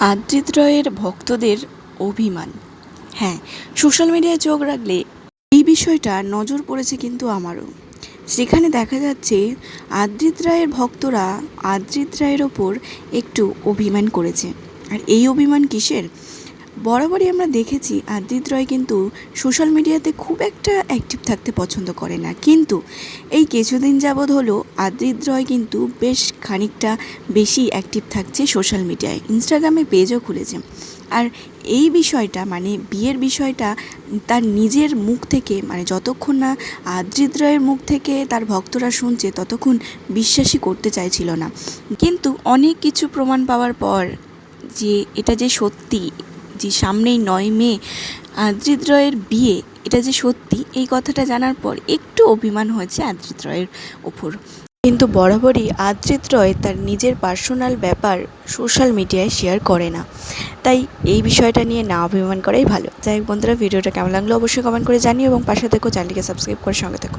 আদ্রিত রয়ের ভক্তদের অভিমান। হ্যাঁ সোশ্যাল মিডিয়ায় চোখ রাখলে এই বিষয়টা নজর পড়েছে কিন্তু আমারও। সেখানে দেখা যাচ্ছে আদ্রিত রায়ের ভক্তরা আদ্রিত রায়ের ওপর একটু অভিমান করেছে। আর এই অভিমান কিসের? বরাবরই আমরা দেখেছি আদ্রিত রয় কিন্তু সোশ্যাল মিডিয়াতে খুব একটা অ্যাক্টিভ থাকতে পছন্দ করে না। কিন্তু এই কিছুদিন যাবৎ হলো আদ্রিত রয় কিন্তু বেশ খানিকটা বেশি অ্যাক্টিভ থাকছে সোশ্যাল মিডিয়ায় ইনস্টাগ্রামে পেজও খুলেছে। আর এই বিষয়টা মানে বিয়ের বিষয়টা তার নিজের মুখ থেকে মানে যতক্ষণ না আদ্রিত রয়ের মুখ থেকে তার ভক্তরা শুনছে ততক্ষণ বিশ্বাসই করতে চাইছিল না। কিন্তু অনেক কিছু প্রমাণ পাওয়ার পর যে এটা যে সত্যি যে সামনেই নয় মে, আদ্রিত রয়ের বিয়ে, এটা যে সত্যি, এই কথাটা জানার পর একটু অভিমান হয়েছে আদ্রিত রয়ের ওপর। কিন্তু বরাবরই আদ্রিত রয় তার নিজের পার্সোনাল ব্যাপার সোশ্যাল মিডিয়ায় শেয়ার করে না। তাই এই বিষয়টা নিয়ে না অভিমান করাই ভালো। যাই বন্ধুরা, ভিডিওটা কেমন লাগল অবশ্যই কমেন্ট করে জানিও এবং পাশে থেকো, চ্যানেলটিকে সাবস্ক্রাইব করে সঙ্গে থেকো।